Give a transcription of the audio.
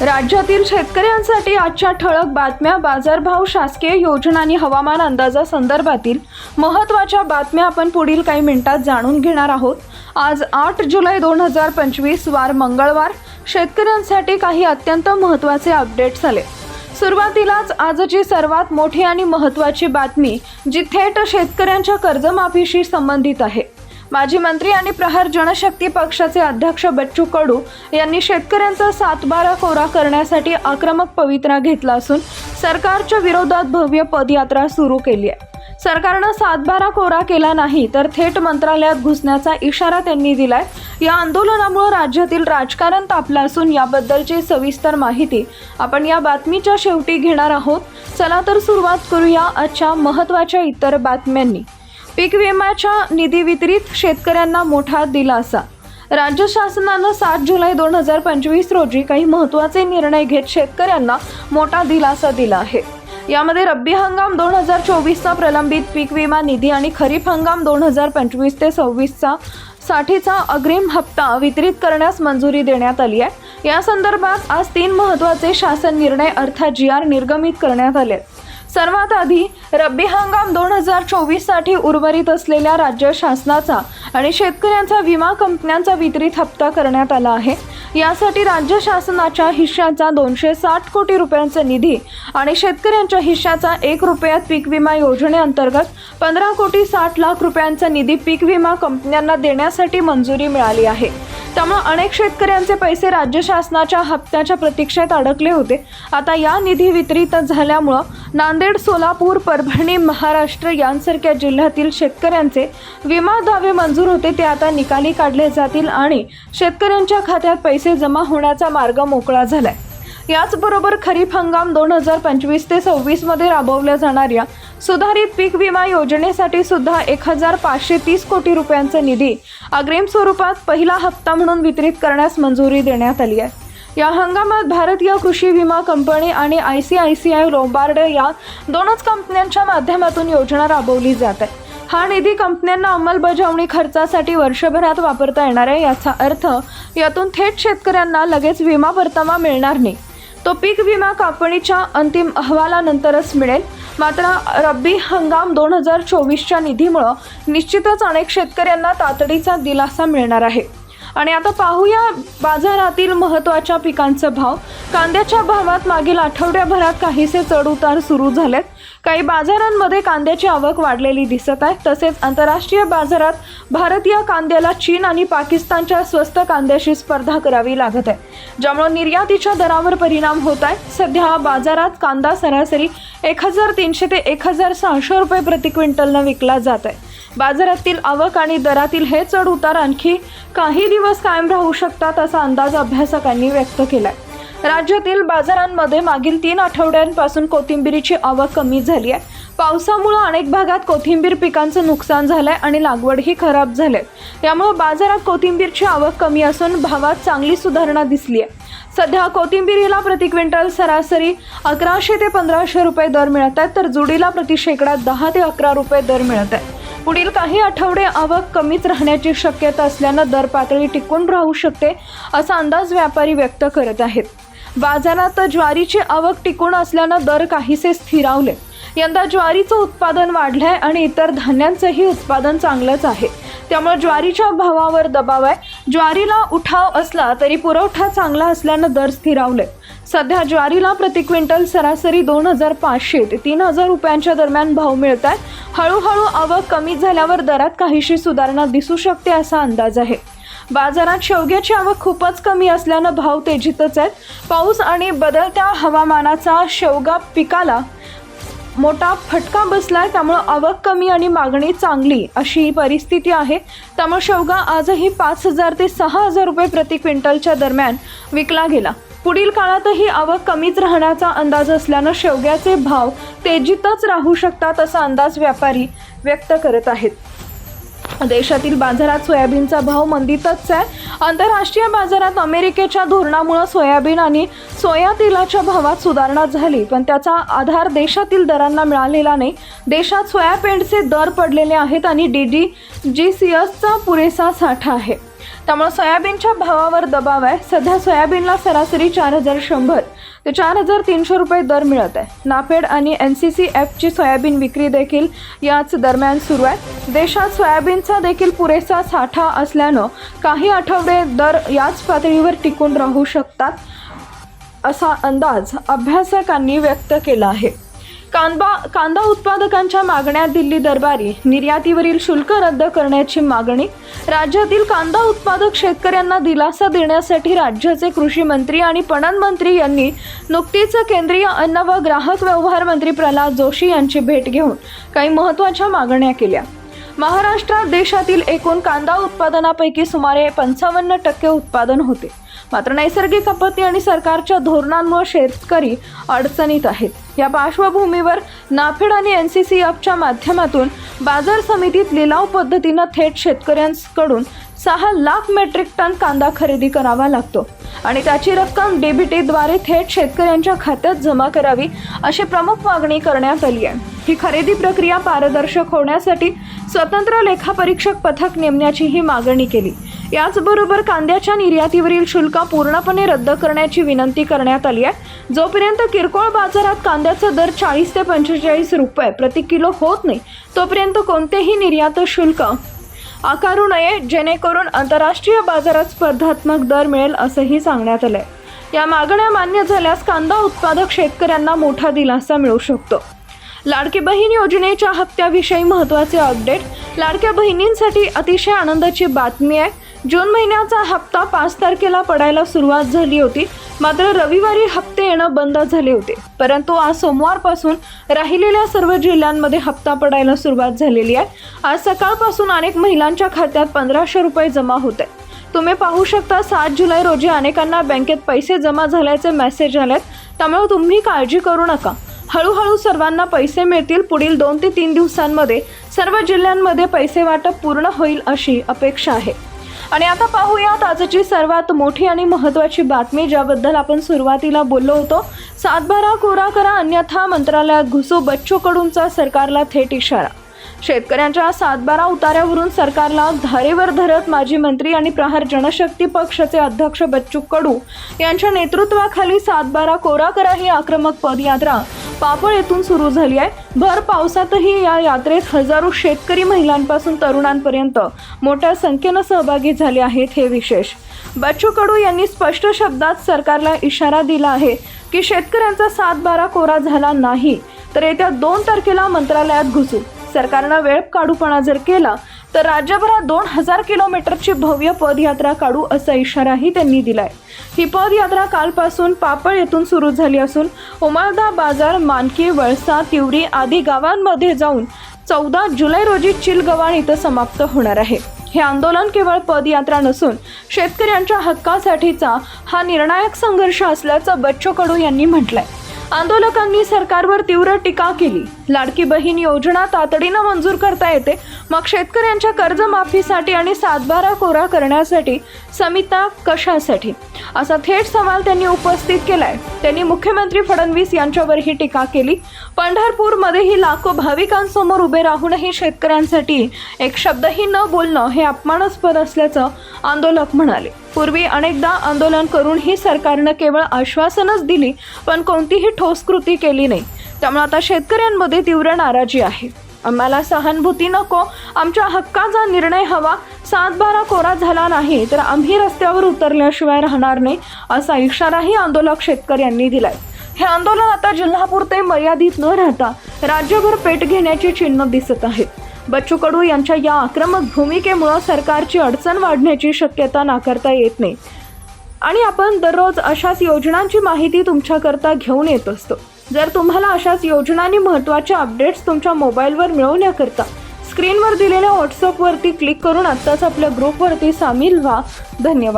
राज्यातील शेतकऱ्यांसाठी आजच्या ठळक बातम्या बाजारभाव शासकीय योजना आणि हवामान अंदाजासंदर्भातील महत्त्वाच्या बातम्या आपण पुढील काही मिनिटात जाणून घेणार आहोत. आज आठ जुलै दोन हजार पंचवीस वार मंगळवार. शेतकऱ्यांसाठी काही अत्यंत महत्त्वाचे अपडेट्स आले सुरुवातीलाच आजची सर्वात मोठी आणि महत्त्वाची बातमी जी थेट शेतकऱ्यांच्या कर्जमाफीशी संबंधित आहे. माजी मंत्री आणि प्रहार जनशक्ती पक्षाचे अध्यक्ष बच्चू कडू यांनी शेतकऱ्यांचा सातबारा कोरा करण्यासाठी आक्रमक पवित्रा घेतला असून सरकारच्या विरोधात भव्य पदयात्रा सुरू केली आहे. सरकारनं सातबारा कोरा केला नाही तर थेट मंत्रालयात घुसण्याचा इशारा त्यांनी दिलाय. या आंदोलनामुळे राज्यातील राजकारण तापलं असून याबद्दलची सविस्तर माहिती आपण या बातमीच्या शेवटी घेणार आहोत. चला तर सुरुवात करूया आजच्या महत्त्वाच्या इतर बातम्यांनी. पीक विम्याच्या निधी वितरित शेतकऱ्यांना मोठा दिलासा. राज्य शासनानं सात जुलै दोन हजार पंचवीस रोजी काही महत्त्वाचे निर्णय घेत शेतकऱ्यांना मोठा दिलासा दिला आहे. यामध्ये रब्बी हंगाम दोन हजार चोवीसचा प्रलंबित पीक विमा निधी आणि खरीप हंगाम दोन हजार पंचवीस ते सव्वीसचा साठीचा अग्रिम हप्ता वितरित करण्यास मंजुरी देण्यात आली आहे. या संदर्भात आज तीन महत्त्वाचे शासन निर्णय अर्थात जी आर निर्गमित करण्यात आले आहेत. सर्वात आधी रब्बी हंगाम दोन हजार चोवीससाठी उर्वरित असलेल्या राज्य शासनाचा आणि शेतकऱ्यांचा विमा कंपन्यांचा वितरित हप्ता करण्यात आला आहे. यासाठी राज्य शासनाच्या हिश्श्याचा दोनशे साठ कोटी रुपयांचा निधी आणि शेतकऱ्यांच्या हिश्श्याचा एक रुपयात पीक विमा योजनेअंतर्गत पंधरा कोटी साठ लाख रुपयांचा निधी पीक विमा कंपन्यांना देण्यासाठी मंजुरी मिळाली आहे. त्यामुळे अनेक शेतकऱ्यांचे पैसे राज्य शासनाच्या हप्त्याच्या प्रतीक्षेत अडकले होते. आता या निधी वितरित झाल्यामुळं नांदेड सोलापूर परभणी महाराष्ट्र यांसारख्या जिल्ह्यातील शेतकऱ्यांचे विमा दावे मंजूर होते ते आता निकाली काढले जातील आणि शेतकऱ्यांच्या खात्यात पैसे जमा होण्याचा मार्ग मोकळा झालाय. याचबरोबर खरीप हंगाम दोन हजार पंचवीस ते सव्वीसमध्ये राबवल्या जाणाऱ्या सुधारित पीक विमा योजनेसाठी सुद्धा एक हजार पाचशे तीस कोटी रुपयांचा निधी अग्रिम स्वरूपात पहिला हप्ता म्हणून वितरित करण्यास मंजुरी देण्यात आली आहे. या हंगामात भारतीय कृषी विमा कंपनी आणि I C I C I Lombard या दोनच कंपन्यांच्या माध्यमातून योजना राबवली जात आहे. हा निधी कंपन्यांना अंमलबजावणी खर्चासाठी वर्षभरात वापरता येणार आहे याचा अर्थ यातून थेट शेतकऱ्यांना लगेच विमा परतावा मिळणार नाही. तो पीक विमा कंपनीच्या अंतिम अहवालानंतरच मिळेल. मात्र रब्बी हंगाम दोन हजार चोवीसच्या निधीमुळं निश्चितच अनेक शेतकऱ्यांना तातडीचा दिलासा मिळणार आहे. आणि आता पाहूया बाजारातील महत्त्वाच्या पिकांचा भाव. कांद्याच्या भावात मागील आठवड्याभरात काहीसे चढउतार सुरू झालेत. काही बाजारांमध्ये कांद्याची आवक वाढलेली दिसत आहे. तसेच आंतरराष्ट्रीय बाजारात भारतीय कांद्याला चीन आणि पाकिस्तानच्या स्वस्त कांद्याशी स्पर्धा करावी लागत आहे. ज्यामुळे निर्यातीच्या दरावर परिणाम होत आहे. सध्या बाजारात कांदा सरासरी एक हजार तीनशे ते एक हजार सहाशे रुपये प्रति क्विंटलनं विकला जात आहे. बाजारातील आवक आणि दरातील हे चढ उतार आणखी काही दिवस कायम राहू शकतात असा अंदाज अभ्यासकांनी व्यक्त केलाय. राज्यातील बाजारांमध्ये मागील तीन आठवड्यांपासून कोथिंबिरीची आवक कमी झाली आहे. पावसामुळे अनेक भागात कोथिंबीर पिकांचं नुकसान झालंय आणि लागवडही खराब झाले त्यामुळे बाजारात कोथिंबीरची आवक कमी असून भावात चांगली सुधारणा दिसली आहे सध्या कोथिंबिरीला प्रति क्विंटल सरासरी अकराशे ते पंधराशे रुपये दर मिळत आहेत तर जुडीला प्रति शेकडा दहा ते अकरा रुपये दर मिळत आहे पुढील काही आठवडे आवक कमीच राहण्याची शक्यता असल्यानं दर पातळी टिकून राहू शकते असा अंदाज व्यापारी व्यक्त करत आहेत. बाजारात ज्वारीची आवक टिकून असल्यानं दर काहीसे स्थिरावले. यंदा ज्वारीचं उत्पादन वाढलंय आणि इतर धान्यांचंही उत्पादन चांगलंच आहे. त्यामुळे ज्वारीच्या भावावर दबाव आहे. ज्वारीला उठाव असला तरी पुरवठा चांगला असल्यानं दर स्थिरावले. सध्या ज्वारीला प्रति क्विंटल सरासरी दोन हजार पाचशे ते तीन हजार रुपयांच्या दरम्यान भाव मिळत आहेत हळूहळू आवक कमी झाल्यावर दरात काहीशी सुधारणा दिसू शकते असा अंदाज आहे. बाजारात शेवग्याची आवक खूपच कमी असल्यानं भाव तेजीतच आहेत. पाऊस आणि बदलत्या हवामानाचा शेवगा पिकाला मोठा फटका बसला आहे त्यामुळं आवक कमी आणि मागणी चांगली अशी परिस्थिती आहे. त्यामुळे शेवगा आजही पाच हजार ते सहा हजार रुपये प्रति क्विंटलच्या दरम्यान विकला गेला. पुढील काळातही आवक कमीच राहण्याचा अंदाज असल्यानं शेवग्याचे भाव तेजीतच राहू शकतात असा अंदाज व्यापारी व्यक्त करत आहेत. देशातील बाजारात सोयाबीनचा भाव मंदीतच आहे. आंतरराष्ट्रीय बाजारात अमेरिकेच्या धोरणामुळे सोयाबीन आणि सोया तेलाच्या भावात सुधारणा झाली पण त्याचा आधार देशातील दरांना मिळालेला नाही. देशात सोयाबीनचे दर पडलेले आहेत आणि डी डी जी सी एसचा पुरेसा साठा आहे. त्यामुळे सोयाबीनच्या भावावर दबाव आहे. सध्या सोयाबीनला सरासरी चार हजार शंभर ते चार हजार तीनशे रुपये दर मिळत आहे. नाफेड आणि एन सी सी एफची सोयाबीन विक्री देखील याच दरम्यान सुरू आहे. देशात सोयाबीनचा देखील पुरेसा साठा असल्यानं काही आठवडे दर याच पातळीवर टिकून राहू शकतात असा अंदाज अभ्यासकांनी व्यक्त केला आहे. कांदा कांदा उत्पादकांच्या मागण्या दिल्ली दरबारी निर्यातीवरील शुल्क रद्द करण्याची मागणी राज्यातील कांदा उत्पादक शेतकऱ्यांना दिलासा देण्यासाठी राज्याचे कृषी मंत्री आणि पणन मंत्री यांनी नुकतीच केंद्रीय अन्न व ग्राहक व्यवहार मंत्री प्रल्हाद जोशी यांची भेट घेऊन काही महत्त्वाच्या मागण्या केल्या. महाराष्ट्रात देशातील एकूण कांदा उत्पादनापैकी सुमारे पंचावन्न टक्के उत्पादन होते. मात्र नैसर्गिक आपत्ती आणि सरकारच्या धोरणांमुळे शेतकरी अडचणीत आहेत. या पार्श्वभूमीवर नाफेड आणि एन सी सी एफच्या माध्यमातून बाजार समितीत लिलाव पद्धतीनं थेट शेतकऱ्यांकडून सहा लाख मेट्रिक टन कांदा खरेदी करावा लागतो आणि त्याची रक्कम डीबीटीद्वारे थेट शेतकऱ्यांच्या खात्यात जमा करावी अशी प्रमुख मागणी करण्यात आली आहे. ही खरेदी प्रक्रिया पारदर्शक होण्यासाठी स्वतंत्र लेखापरीक्षक पथक नेमण्याचीही मागणी केली. याचबरोबर कांद्याच्या निर्यातीवरील शुल्क पूर्णपणे रद्द करण्याची विनंती करण्यात आली आहे. जोपर्यंत किरकोळ बाजारात कांद्याचा दर चाळीस ते पंचेचाळीस रुपये प्रति किलो होत नाही तोपर्यंत कोणतेही निर्यात शुल्क आकारू नये जेणेकरून आंतरराष्ट्रीय बाजारात स्पर्धात्मक दर मिळेल असंही सांगण्यात आलंय. या मागण्या मान्य झाल्यास कांदा उत्पादक शेतकऱ्यांना मोठा दिलासा मिळू शकतो. लाडकी बहीण योजनेच्या हप्त्याविषयी महत्त्वाचे अपडेट लाडक्या बहिणींसाठी अतिशय आनंदाची बातमी आहे. जून महिन्याचा हप्ता पाच तारखेला पडायला सुरुवात झाली होती. मात्र रविवारी हप्ते येणं बंद झाले होते. परंतु आज सोमवारपासून राहिलेल्या सर्व जिल्ह्यांमध्ये हप्ता पडायला सुरुवात झालेली आहे. आज सकाळपासून अनेक महिलांच्या खात्यात पंधराशे रुपये जमा होत आहेत. तुम्ही पाहू शकता सात जुलै रोजी अनेकांना बँकेत पैसे जमा झाल्याचे मेसेज आलेत. त्यामुळे तुम्ही काळजी करू नका. हळूहळू सर्वांना पैसे मिळतील. पुढील दोन ते तीन दिवसांमध्ये सर्व जिल्ह्यांमध्ये पैसे वाटप पूर्ण होईल अशी अपेक्षा आहे. आणि आता पाहूयात आजची सर्वात मोठी आणि महत्त्वाची बातमी ज्याबद्दल आपण सुरुवातीला बोललो होतो. सातबारा कोरा करा अन्यथा मंत्रालयात घुसू बच्चू कडूंचा सरकारला थेट इशारा. शेतकऱ्यांच्या सातबारा उतार्यावरून सरकारला धारेवर धरत माजी मंत्री आणि प्रहार जनशक्ती पक्षाचे अध्यक्ष बच्चू कडू यांच्या नेतृत्वाखाली सातबारा कोरा करा ही आक्रमक पदयात्रा पापळ येथून सुरू झाली आहे. भर पावसातही या यात्रेत हजारो शेतकरी महिलांपासून तरुणांपर्यंत मोठ्या संख्येनं सहभागी झाले आहेत हे विशेष. बच्चू कडू यांनी स्पष्ट शब्दात सरकारला इशारा दिला आहे की शेतकऱ्यांचा सातबारा कोरा झाला नाही तर येत्या दोन तारखेला मंत्रालयात घुसू सरकारनं वेळ काढूपणा जर केला तर राज्यभरात दोन हजार किलोमीटरची भव्य पदयात्रा काढू असा इशाराही त्यांनी दिलाय. ही पदयात्रा कालपासून पापळ येथून सुरू झाली असून उमाळदा बाजार मानकी वळसा तिवरी आदी गावांमध्ये जाऊन चौदा जुलै रोजी चिलगवाण इथं समाप्त होणार आहे. हे आंदोलन केवळ पदयात्रा नसून शेतकऱ्यांच्या हक्कासाठीचा हा निर्णायक संघर्ष असल्याचं बच्चू कडू यांनी म्हटलंय. आंदोलकांनी सरकारवर तीव्र टीका केली. लाडकी बहीण योजना तातडीनं मंजूर करता येते मग शेतकऱ्यांच्या कर्जमाफीसाठी आणि सातबारा कोरा करण्यासाठी समिता कशासाठी? असा थेट सवाल त्यांनी उपस्थित केलाय. त्यांनी मुख्यमंत्री फडणवीस यांच्यावरही टीका केली. पंढरपूरमध्येही लाखो भाविकांसमोर उभे राहूनही शेतकऱ्यांसाठी एक शब्दही न बोलणं हे अपमानास्पद असल्याचं आंदोलक म्हणाले. पूर्वी अनेकदा आंदोलन करूनही सरकारनं केवळ आश्वासनच दिली पण कोणतीही ठोस कृती केली नाही. त्यामुळे आता शेतकऱ्यांमध्ये तीव्र नाराजी आहे. आम्हाला सहानुभूती नको. आमच्या हक्काचा निर्णय हवा. सातबारा कोरा झाला नाही तर आम्ही रस्त्यावर उतरल्याशिवाय राहणार नाही असा इशाराही आंदोलक शेतकऱ्यांनी दिलाय. हे आंदोलन आता जिल्हापुरते मर्यादित न राहता राज्यभर पेट घेण्याची चिन्ह दिसत आहेत बच्चू कडू यांच्या या आक्रमक भूमिकेमुळं सरकारची अडचण वाढण्याची शक्यता नाकारता येत नाही. आणि आपण दररोज अशाच योजनांची माहिती तुमच्याकरता घेऊन येत असतो. जर तुम्हाला अशाच योजनांनी महत्त्वाचे अपडेट्स तुमच्या मोबाईलवर मिळवण्याकरता स्क्रीनवर दिलेल्या व्हॉट्सअपवरती क्लिक करून आत्ताच आपल्या ग्रुपवरती सामील व्हा. धन्यवाद.